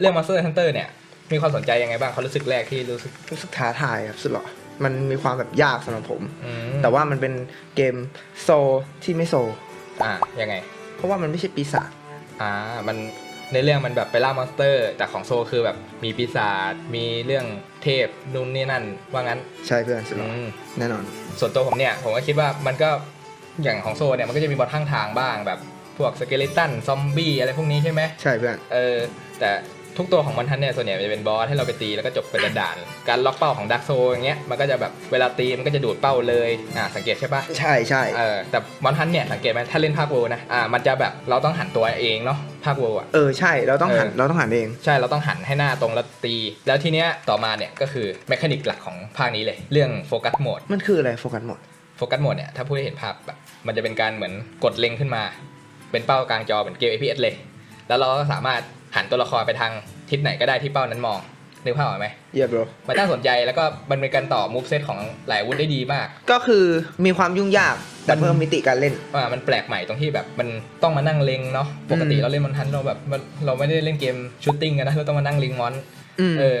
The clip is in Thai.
เรื่อง Monster Hunter เนี่ย มีความสนใจยังไงบ้างเขารู้สึกแรกที่รู้สึกรู้สึกท้าทายครับสุดหรอมันมีความแบบยากสำหรับผม อืมแต่ว่ามันเป็นเกมโซลที่ไม่โซลอ่ายังไง เพราะว่ามันไม่ใช่ปีศาจอ่า มันในเรื่องมันแบบไปล่ามอนสเตอร์ แต่ของโซคือแบบมีปีศาจ มีเรื่องเทพนู่นนี่นั่น ว่างั้นใช่เพื่อนสุดหรออืมแน่นอน ส่วนตัวผมเนี่ย ผมก็คิดว่ามันก็อย่างของโซเนี่ย มันก็จะมีบนข้างทางบ้างแบบ พวกสเกเลตันซอมบี้อะไรพวกนี้ใช่ไหม ใช่เพื่อน เออแต่ ทุกตัวของมันทันเนี่ยส่วนใหญ่มันจะเป็นบอสให้เราไปตีแล้วก็จบเป็นด่านๆการล็อกเป้าของดักโซอย่างเงี้ยมันก็จะแบบเวลาตีมันก็จะดูดเป้าเลยอ่าสังเกตใช่ปะใช่ใช่เออแต่มอนทันเนี่ยสังเกตไหมถ้าเล่นภาคโวนะอ่ามันจะแบบเราต้องหันตัวเองเนาะภาคโวอะเออใช่เราต้องหันเออเราต้องหันเอง ใช่เราต้องหันให้หน้าตรงแล้วตี แล้วทีเนี้ยต่อมาเนี่ยก็คือแมคานิกหลักของภาคนี้เลย เรื่องโฟกัสโหมดมันคืออะไรโฟกัสหมดโฟกัสโหมดเนี่ยถ้าผู้ได้เห็นภาพแบบมันจะเป็นการเหมือนกดเล็งขึ้นมา เป็นเป้ากลางจอเหมือนเกม FPS เลย แล้วเราก็สามารถ หันตัวละครไปทางทิศไหนก็ได้ที่เป้านั้นมองนึกภาพออกไหม เยี่ยมโบรมันน่าสนใจแล้วก็มันเป็นการต่อมูฟเซตของหลายอาวุธได้ดีมาก ก็คือมีความยุ่งยากแต่มันเพิ่มมิติการเล่นว่ามันแปลกใหม่ตรงที่แบบมันต้องมานั่งเล็งเนาะปกติอืมเราเล่นมอนทันเราแบบมันเราไม่ได้เล่นเกมชูตติ้งกันนะเราต้องมานั่งเล็งมอนอืม เออ